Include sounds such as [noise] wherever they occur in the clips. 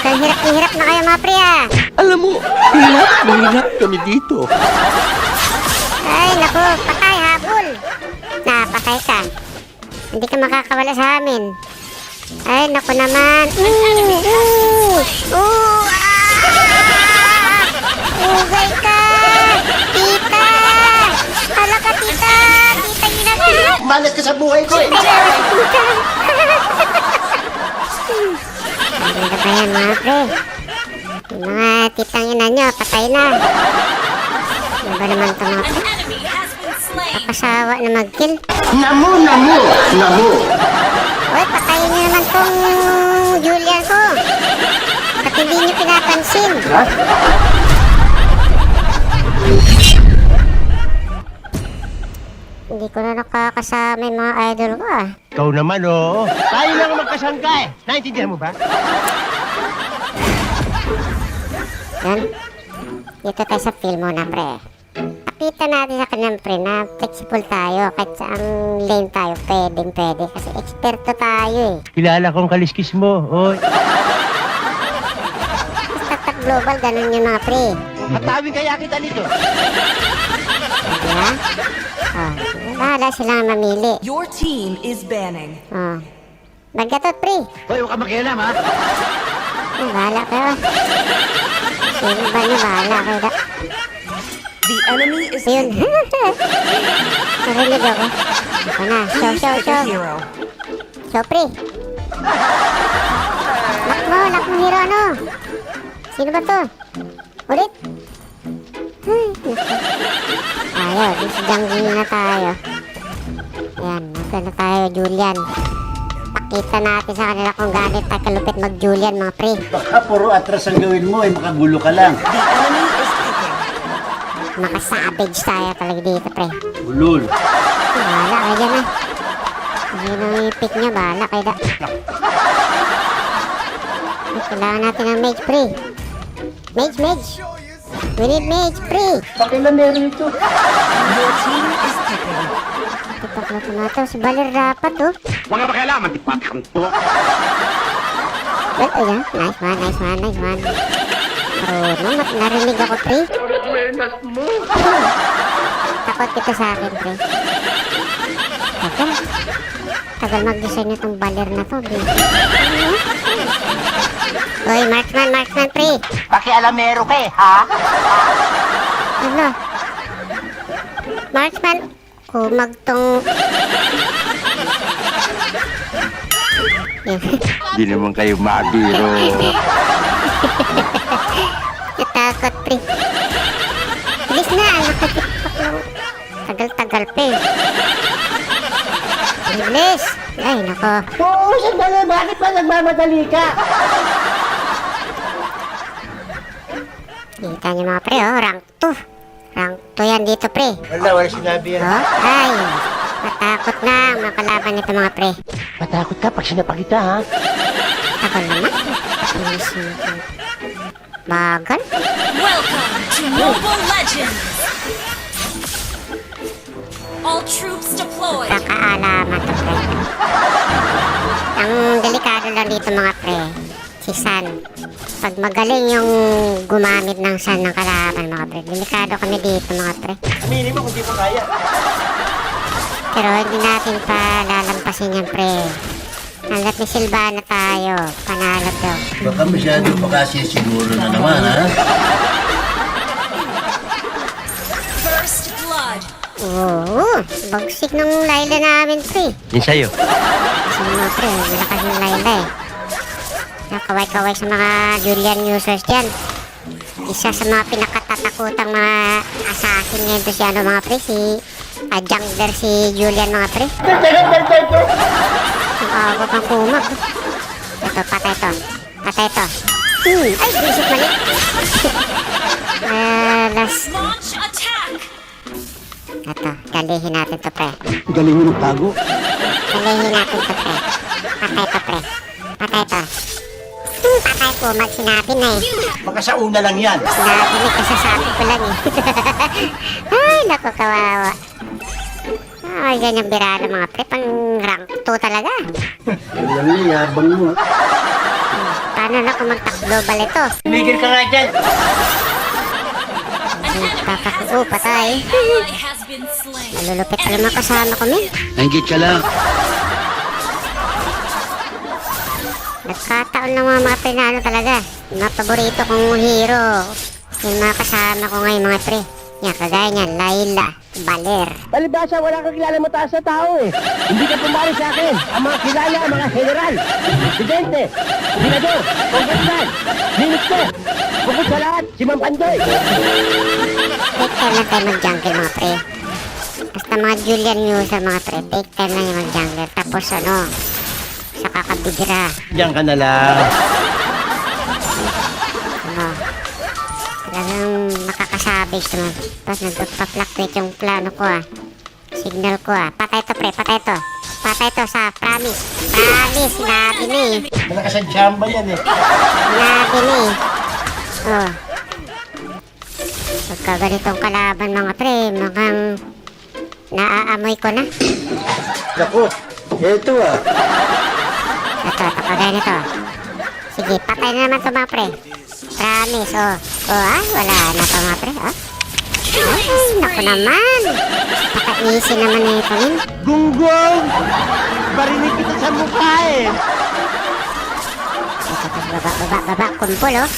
Mukhang hirap na kayo mga pre ah. Alam mo, hirap na hirap kami dito. Ay, naku, patay, habol. Napatay ka. Hindi ka makakawala sa amin. Ay, naku naman. Mm, mm, uh, ah! Ugay ka! Tita! Hala ka, tita! Tita, gina ka! Malas ka sa buhay ko eh. [laughs] Ano na ba yan, mga pre? Yung mga titang ina nyo, patay na. Ano ba naman ito, mga pre? Enemy has been slain. Pasawa na mag-kill. Namu, namu, namu. Uy, patayin niyo naman tong Julian ko. Ba't hindi niyo pinapansin? Ha? Hindi ko na nakakasama yung mga idol ko ah. Ikaw naman, oo. Tayo lang magkasangka eh. Naintindihan mo ba? Yan. Dito tayo sa film muna, pre. Pakita natin sa kanyang pre na flexible tayo. Kahit saan lane tayo, pwedeng pwede. Kasi eksperto tayo eh. Kilala kong kaliskis mo. Oy. Basta tag global, ganun yung mga pre. Hatawin kaya kita nito. Di ba? Oh, bahala silang mamili. Your team is banning. Oh. Magkatot, pre. Hoy, huwag ka makialam ha. Ay, bahala kayo. Sino ba niyo bahala kayo da? The enemy is Ayun. [laughs] Narinig ako. Ako na. Show, show, show. Show, pre. Lock mo, lock mo hero, ano? Sino ba to? Ulit? Ay, di sa jungle na tayo. Ayan, nasa na tayo, Julian. Pakita natin sa kanila kung ganit tayo kalupit mag-Julian, mga pre. Baka puro atras ang gawin mo, eh, makagulo ka lang. Maka-savage tayo talaga dito, pre. Bulol. Bahala kayo dyan ah. Sino yung pick nyo, bahala kayo da. Ay, Kailangan natin ng mage pre. Mage, mage. We need mage pre. Pakilamero ito. Your team is picking. Tipak na tumato. Si Balir dapat oh. Huwag ka pakialaman, tipakan to. Well, ayan. Nice one, nice one, nice one. Marunong, mat narinig ako pre. Takot kita sa akin pre. Tagal. Tagal mag-design itong baler na to. Pre. Hoy, marksman, marksman pre. Pakialamero ka eh, ha? Ano? Marksman, kumag tong... Hindi naman kayo mabiro. [laughs] Natakot, pre. Bilis na, nakatikpak lang. Tagal-tagal, pre. Bilis. Ay, nako. Oo, sandali. Bakit ba nagmamadali ka? Kita niyo mga pre, oh. Rank 2. Rank 2 yan dito, pre. Wala, wala sinabi yan. Oh, ay. Natakot na ang mga kalaban nito, mga pre. Matakot ka pag sinapakita, ha? Tagal naman. Bagal. Welcome to Mobile Legends. All troops deployed. Kakaalaman to, pre. Ang delikado lang dito, mga pre, si San. Pag magaling yung gumamit ng San ng kalaban, mga pre. Delikado kami dito, mga pre. Aminin mo kung di mo kaya. Pero hindi natin pa lalampasin yan, pre. Hanggat may Silvana tayo, panalo to. Baka masyado pa kasi siguro na naman, ha? First blood. Oo, bagsik ng Layla namin, pre. Yun sa'yo. Kasi mga pre, malakas yung Layla eh. Nakaway-kaway sa mga Julian users dyan. Isa sa mga pinakatatakutang mga assassin ngayon to si ano mga pre, si uh, jungler si Julian mga pre. Ang aga pang kumag. Ito, patay to. Patay to. Hmm, ay, bisip mali. [laughs] Ah, last. Ito, dalihin natin to pre. Galing mo ng tago. Dalihin natin to pre. Patay to pre. Patay to. Patay po, mag sinabi na eh. Baka sa una lang yan. Narinig ka sasabi ko lang eh. [laughs] Ay, naku, kawawa. Ay, ganyan birala mga pre. Pang rank 2 talaga. Alam niya, yabang mo. Paano na kung magtak-global ito? Tumigil ka nga dyan. Kakaku... Oh, patay. Malulupit pala mga kasama ko, min. Nanggit ka lang. Nagkataon ng mga mga pinano talaga. Mga paborito kong hero. Yung mga kasama ko ngayon, mga pre. Yan, kagaya niyan, Laila, Baler. Palibasa, wala kang kilala mataas na tao eh. Hindi ka pumari sa akin. Ang mga kilala, ang mga general, presidente, senador, congressman, minister, bukod sa lahat, si Mang Pandoy. Take time lang tayo mag-jungle, mga pre. Basta mga Julian user, mga pre. Take time lang yung mag-jungle. Tapos ano, sa kakabidra. Diyan ka na lang. Ano, talagang nakakasabage naman. Tapos nagpa-fluctuate yung plano ko ah. Signal ko ah. Patay to pre, patay to. Patay to sa promise. Promise, sinabi na eh. Malakas ang chamba yan eh. Sinabi na eh. Oh. Pagka ganitong kalaban mga pre, mukhang naaamoy ko na. Naku, eto ah. Ito, ito, kagaya nito. Sige, patay na naman to mga pre. Promise, oh. Oh, ah, wala na to mga pre, oh. Ay, naku naman. Paka-easy naman na ito, min. Gunggong! Barinig kita sa mukha eh. Ito, ito, baba, baba, baba, kumpul, oh.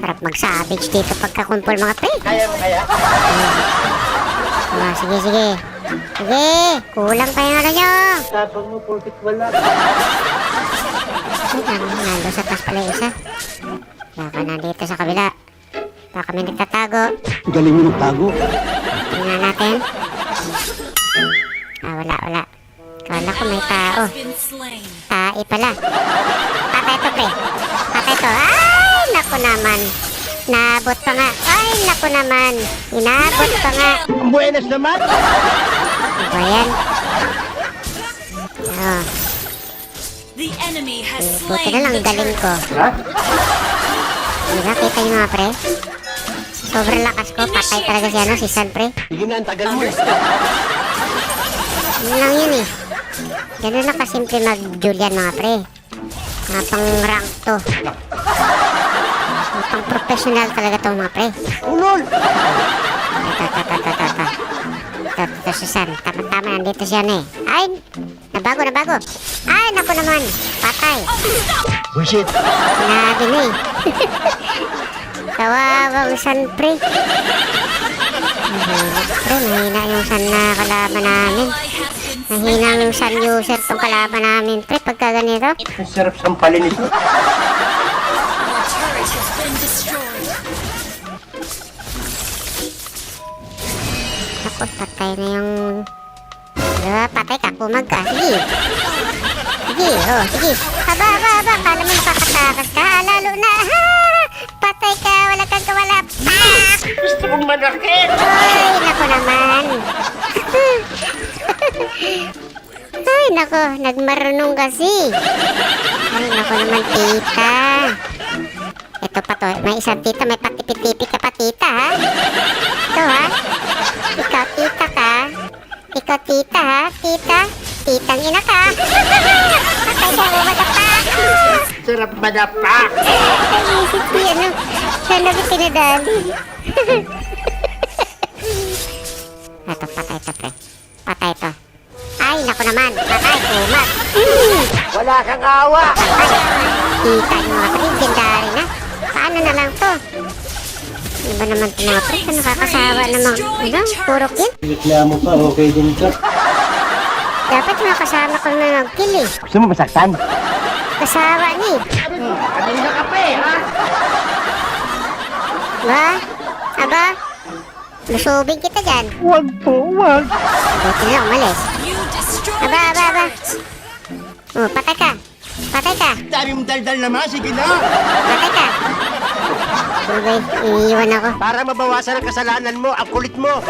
Sarap mag-savage dito pagka-kumpul mga pre. Kaya kaya? Oh, sige, sige. Sige, kulang pa yung ano nyo. Tapang mo, porkit wala. Ay, nang, nando sa taas pala isa. Baka nandito sa kabila. Baka may nagtatago. Galing mo nagtago. Tingnan natin. Ah, wala, wala. Kala ko may tao. Tae pala. Patay to, pre. Patay to. Ay, naku naman. Nabot pa nga. Ay, naku naman. Inabot pa nga. Ang buenas naman. Ano ba yan? Oh, The enemy has buti na lang galing ko. Ha? Diba, kita nyo mga pre? Sobrang lakas ko. Patay talaga si ano, si San, pre. Sige na, ang tagal mo eh. Yun lang yun eh. Ganun lang kasimple mag-Julian mga pre. Mga pang rank to. Mga pang professional talaga to mga pre. Ulol! Ito, ito, ito, ito, ito, ito. Ito, ito, si San. Tama-tama, nandito siya na eh. Ay! Nabago, nabago. Ay, naku naman. Patay. Bullshit! Sinabi na eh. [laughs] Kawawang San pre. Pre. Mahina yung San na kalaban namin. Mahina yung San user tong kalaban namin pre. Pagka ganito. Ang sarap sampalin ito. Ako, patay na yung... Diba, patay ka, kumag ka. Sige. Sige, oh, sige. Aba, aba, aba. Kala mo makakatakas ka. Lalo na. Ha! Patay ka, wala kang kawala. Ah! Gusto kong manakit. Ay, nako naman. Ay, nako, nagmarunong kasi. Ay, nako naman, tita. Ito pa to, may isang tita, may patipit-tipit ka pa, tita, ha? Ito, ha? Ikaw, tita ka? Ikaw, tita, ha? Tita? Titang ina ka? Patay ka, umadapa! Sarap madapa. Naisip ko yan? Sana ko pinadali. Ito, patay to, pre. Patay to. Ay, naku naman. Patay, umat. Wala kang awa! patay. Kita yung mga pre, legendary na. Paano na lang to? Ano ba naman ito mga pre? Ano nakakasawa namang, ano, puro kill? Reklamo pa, okay din ka. Dapat mga kasama ko na nag-kill eh. Gusto mo masaktan? Kasawa ni. Kanina ka pa eh, ha? Ba? Aba? Lusubin kita dyan. Huwag po, huwag. Buti na umalis. Aba, aba, aba. Oh, patay ka. Patay ka. Dami mong daldal naman, sige na. Patay ka. Sabay, iniiwan ako. Para mabawasan ang kasalanan mo, ang kulit mo.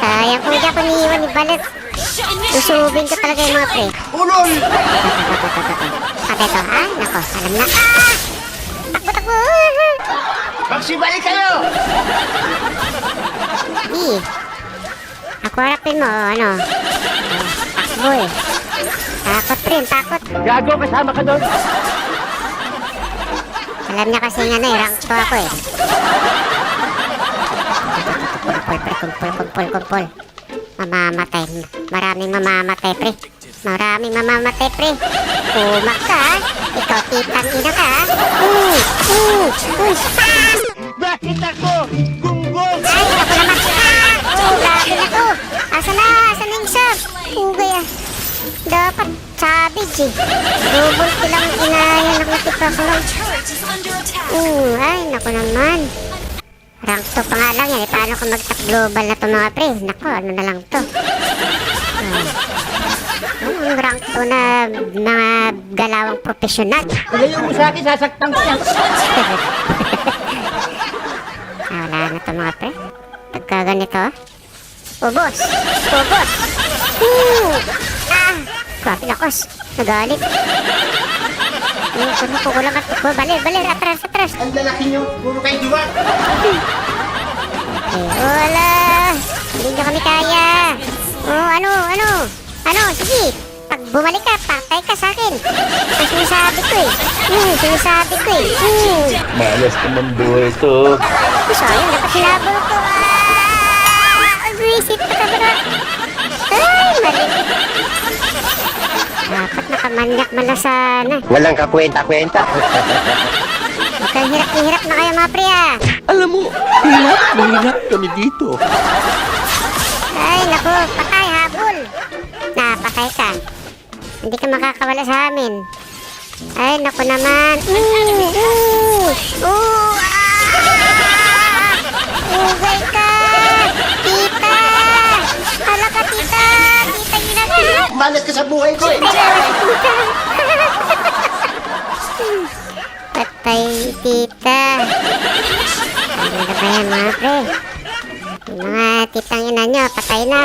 Sayang kung hindi ako iniiwan ni Balit. Susubin ko talaga yung mga pre. Ulol! Patay to, ha? Nako, alam na. Ah! Takbo, takbo! Magsibalik kayo! Di. Ako harapin mo, ano? Takbo eh. Takot rin, takot. Gago, kasama ka doon. Alam niya kasi nga na eh, rank 2 ako eh. Kumpul, pre, kumpul, kumpul, kumpul. Mamamatay. Maraming mamamatay, pre. Maraming mamamatay, pre. Kumak ka? Ikaw, titang ina ka, mm, mm, spam! Bakit ako? Gunggong! Ay, ako naman. Ah! Oh, grabe na to. Asa na? Asa na yung sub? Pugay ah. Dapat savage eh. Double kill ang inayan. Turret is under attack. Uh, ay, naku naman. Rank 2 pa nga lang yan. Eh, paano kung mag-top global na to mga pre? Naku, ano na lang to. Hmm. Ang rank 2 na mga galawang profesional. Ilayo mo sa akin, sasaktan ko yan. Ah, wala na to mga pre. Pagka ganito, ubos! Ubos! Hmm! Ah! Grabe lakos. Nagalit. Hmm, kung kukulang at tukbo. Bali, bali, atras, atras. Ang lalaki niyo, puro kayo diwa. Eh, wala. Hindi nyo kami kaya. Oh, ano, ano? Ano, sige. Pag bumalik ka, patay ka sa akin. Ito sinasabi ko eh. Hmm, sinasabi ko eh. Hmm. Malas naman buhay ito. Sayang, dapat sinabol ko. Ah! Ang visit pa ka ba? Ay, mali. Dapat nakamanyak man lang sana. Walang kakwenta-kwenta. Huwag kang hirap na hirap na kayo mga pre ah. Alam mo, hirap na hirap kami dito. Ay, naku, patay, habol. Napatay ka. Hindi ka makakawala sa amin. Ay, naku naman. Mm, mm, uh, ah! Ugay ka! Tita! Hala ka, tita! Yun na ka! Malas ka sa buhay ko eh. [laughs] Patay, tita. Ano na ba yan, mga pre? Yung mga titang ina nyo, patay na.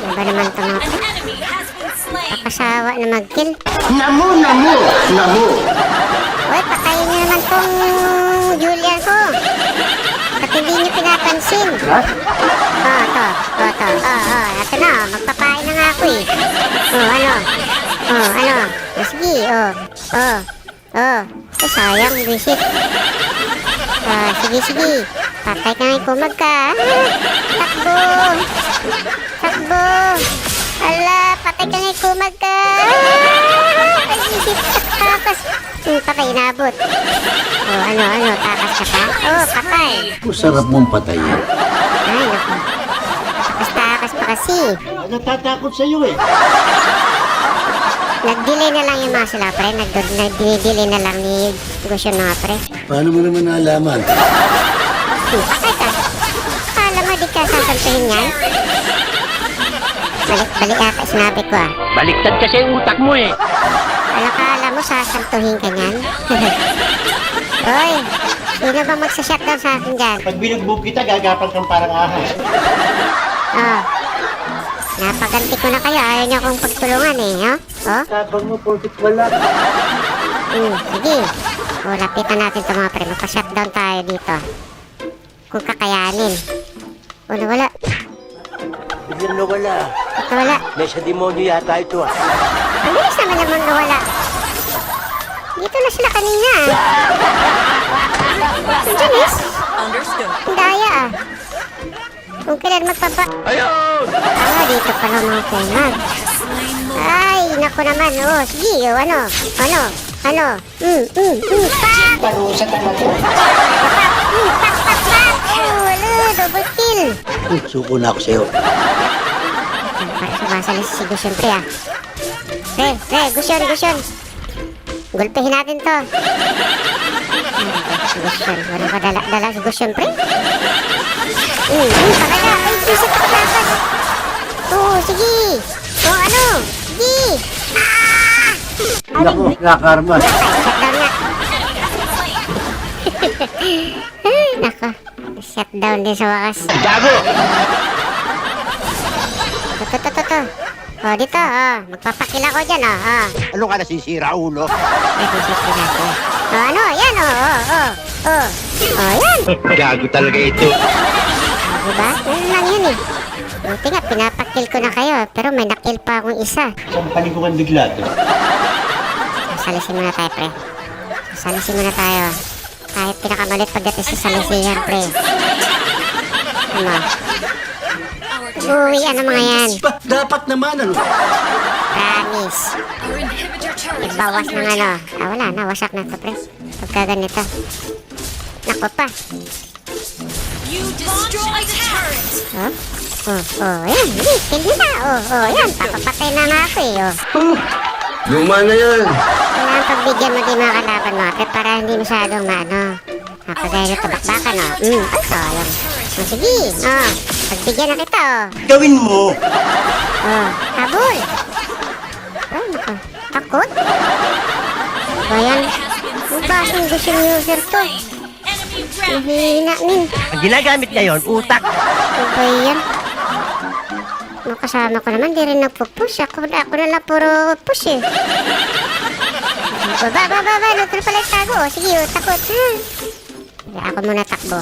Ano ba naman ito, mga pre? enemy has been slain. Kasawa na mag-kill. Namu, namu, namu. Uy, patayin nyo naman tong Julian ko. Hindi nyo pinapansin. Ha? Oh, to. Oh, to. Oh, oh. Ito na, oh. Magpapain na nga ako eh. Oh, ano? Oh, ano? Oh, sige, oh. Oh. Oh. Eh, sayang, visit. Ah, sige, sige. Patay ka ngayon kumag ka. Ah, Takbo. Takbo. Hmm, patay, inabot. Oh, ano, ano? Takas ka pa? Oh, patay. Masarap mong patayin. Ay, naku. Takas-takas pa kasi. Natatakot sa iyo eh. Nag-delay na lang yung sila, pre. Nag- Nag-delay na lang ni Gusyon mga pre. Paano mo naman nalaman? Hmm, patay ka. Akala mo di ka sasantuhin yan? Balik-balik ata sinabi ko ah. Baliktad kasi yung utak mo eh. Alakala mo sasantuhin ka niyan? [laughs] Hoy, sino ba magsa-shutdown sa akin dyan? Pag binugbog kita, gagapang kang parang ahas. Oh. Napaganti ko na kayo. Ayaw niyo akong pagtulungan eh, no? Oh? Tabang mo, porkit wala. Hmm, sige. O, lapitan natin ito mga pre. Magpa-shutdown tayo dito. Kung kakayanin. O, nawala. Biglang nawala. Ba't nawala? Nasa demonyo yata ito ah. Ang bilis naman naman nawala. Dito na sila kanina. Ang bilis. Understood. Ang daya ah. Kung kailan magpapa... Ayun! Ah, dito pala mga Lord. Ay, naku naman. Oh, sige. O, ano? Ano? Ano? Hmm, hmm, hmm. Pak! Parusa talaga. Hmm, pak, pak, pak. Oh, wala. Double kill. Suko na ako sa'yo. Para sumasalis si Gusyon, pre, ah. Pre, pre, Gusyon, Gusyon. Gulpihin natin to. Wala ka dala, dala si Gusyon, pre? Hmm, hmm, pakala. Ay, visit ako dapat. Oo, sige. Oo, ano? Sige. Ah! Naku, kakarma. Ay, shutdown nga. [laughs] Nako. Shutdown din sa wakas. Gago! Ito, ito, ito. Oh, dito, oh. Magpapakila ko dyan, oh. oh. Ano ka nasisira, ulo? Ay, sisisi natin. Oh, ano? Yan, oh, oh, oh. Oh, oh, yan. Gago talaga ito. Ah, diba? Yan lang yun, eh. Buti nga, pinapakil ko na kayo, pero may nakil pa akong isa. Ko kang bigla to. Salisin muna tayo, pre. Salisin muna tayo. Kahit pinakamalit pagdating sa salisihan, pre. Ano? Uwi, ano mga yan? Ba, dapat naman ano. Promise. Under ng ano. Ah, wala na. Wasak na to, pre. Pagka ganito. Nako pa. You destroyed the turret. Oh, oh, oh, yan. Hindi, hindi na. Oh, oh, yan. Papapatay na nga ako eh, oh. Luma na yan. Kailangan pagbigyan mo din mga kalaban mo, pre, para hindi masyadong maano. Nakagaya na tabakbakan, oh. Hmm, ay, sayang. Oh, sige, oh. Pagbigyan na kita, oh. Gawin mo. Oh, habol. Ay, nako. Takot? Ba yan? Ang basong gusto ng user to. Mahina, min. Ang ginagamit niya yon utak. Ano ba yan? Mga kasama ko naman, di rin nagpo-push. Ako, ako na lang puro push eh. Baba, baba, baba. Neutral pala yung tago. oh. Sige, oh, takot. Hmm. Ako muna takbo.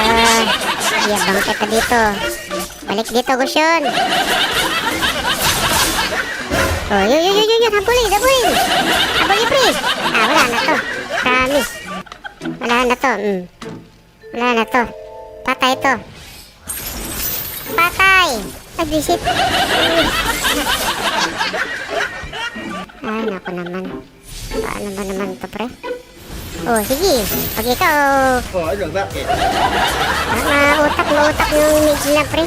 Ah, yabang kita dito. Balik dito, Gusyon. Oh, yun, yun, yun, yun, yun. Habulin, habulin. Habulin, pre. Ah, wala na to. Promise. Wala na to. Mm. Wala na to. Patay to. Patay! Ay, visit. Ay, naku naman. Paano ba naman to, pre? Oh, sige. Pag ikaw, Oh, ano, bakit? ah, mautak, mautak yung image na, pre.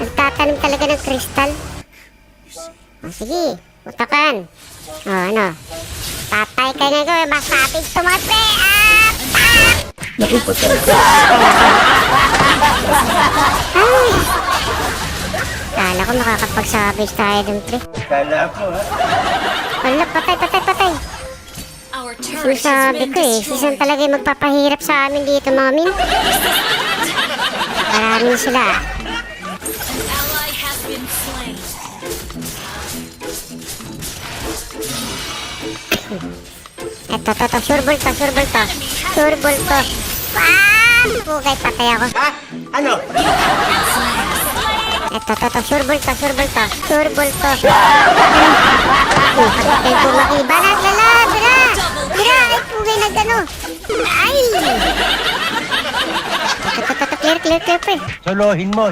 Nagtatanim talaga ng kristal. Oh, sige. Utakan. Oh, ano? Patay ka na ko. Masapig mga pre. Ah! Ah! Naku, patay. Ay! Kala ko makakapag-savage tayo dun, pre. Kala ko, ha? Wala, patay, patay, patay. Sinasabi been ko eh, si San destroyed. talaga yung magpapahirap sa amin dito, mga min. Maraming sila. Eto, to, to, sureball to, sureball to. Sureball to. Ah! Pugay, patay ako. Ha? Ano? Eto, to, to, sureball to, sureball to. Sureball to. Patay po makiba na, ay, pugay na gano. Ay! Clear, clear, clear, pre. Solohin mo.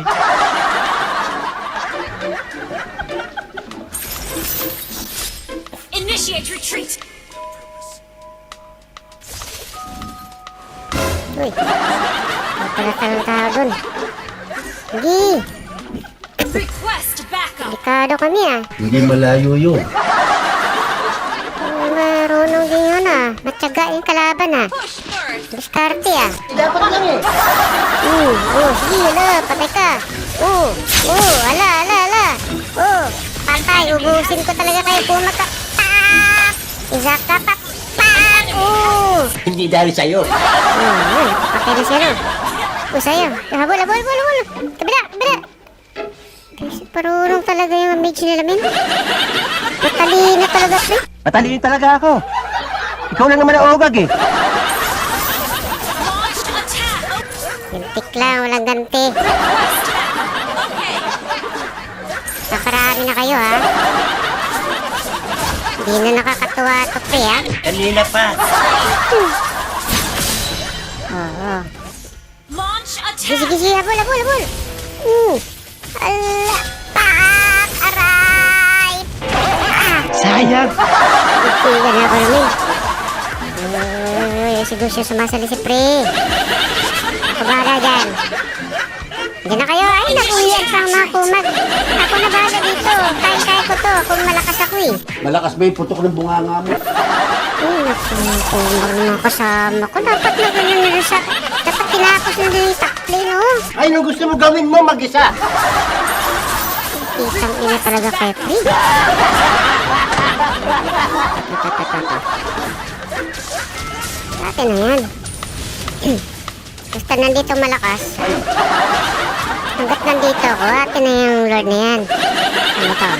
Initiate retreat. Uy, tao dun. Hindi, Request backup. delikado kami ah. Hindi malayo yun. Marunong din ah. Matyaga yung kalaban ah. Diskarte ah. Dapat lang eh. Hmm, oh, sige, ala, patay ka. Oh, oh, ala, ala, ala. Oh, patay, ubusin ko talaga kayo. Pumaka, pak! Isa ka, pak, pak! Oh! Hindi dahil sa'yo. Oh, yun, patay na siya no. Oh, sa'yo. Habol, habol, habol, habol. Kabila, kabila. Kasi parurong talaga yung mage nila, men. Matalino talaga, pre. Matalino talaga ako. Ikaw lang naman ang ugag eh. Lintik lang, walang ganti. Nakarami na kayo, ha? Hindi na nakakatuwa to, pre, ha? Kanina pa. Oo. Launch attack. sige, sige, habol, habol, habol. Hmm. Ala, pak, aray. Ah, Sayang. Na ako namin. Uy, siguro siya sumasali si pre. Bahala dyan. Diyan na kayo. Ay, nakuyan pang mga kumag. Ako na bahala dito. Kaya-kaya ko to. Kung malakas ako eh. Malakas ba yung putok ng bunganga mo? Ay, naku, mga kasama ko. Dapat na ganyan na sa... Dapat tinapos na yung takli, no? Ay, anong gusto mo gawin mo mag-isa? Kitang ina talaga kay pre. Atin na yan. Basta nandito malakas. Hanggat nandito ako, atin na yung lord na yan. Ano to?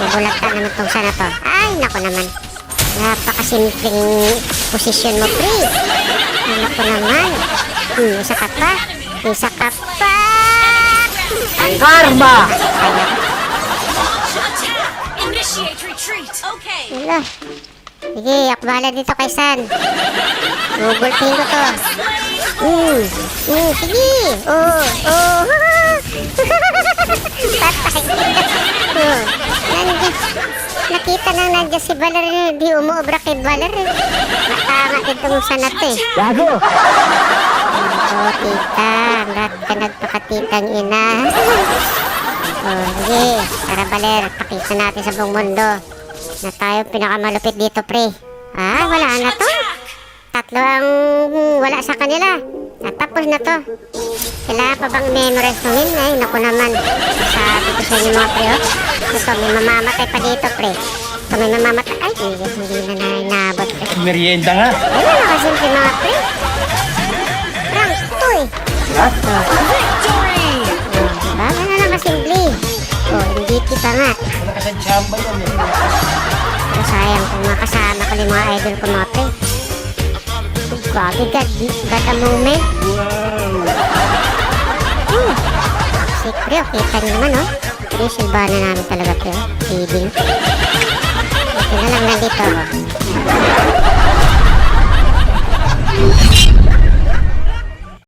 Bubulatan naman tong sana to. Ay, nako naman. Napakasimpleng posisyon mo, pre. Ay, nako naman. Hmm, isa ka pa. Isa ka pa. Karma! Ay, nako. Initiate retreat. Okay. Wala. Sige, ako bahala dito kay San. Gugulpin ko to. Mm, mm, sige. Oh, oh. [laughs] Patay. oh, nandiyan. Nakita nang nandiyan si Valerie. Hindi umuobra kay Valerie. Matanga itong sanat eh. Gago! Oh, tita. Lahat ka nagpakatitang ina. oh, sige. Tara, Baler. Pakita natin sa buong mundo na tayo pinakamalupit dito, pre. Ah, wala na to. Tatlo ang wala sa kanila. At tapos na to. Kailangan pa bang memorize mo yun? Ay, naku naman. Sabi ko sa inyo mga pre, oh. Ito, may mamamatay pa dito, pre. Ito, may mamamatay. Ay, hindi, hindi na na inabot, pre. Merienda nga. Ayun na kasi yung mga pre. Prank to eh. Ha? Victory! Oh, diba? Ano na masimple. Oh, hindi kita nga. Sa chamba yan eh. Pero sayang kung makasama ko yung mga idol ko mga pre. Grabe, God, God a moment. Hmm. Si pre, kita niyo naman, oh. Pero yung silbana namin talaga, pre, oh. Feeding. Ito na lang nandito, oh.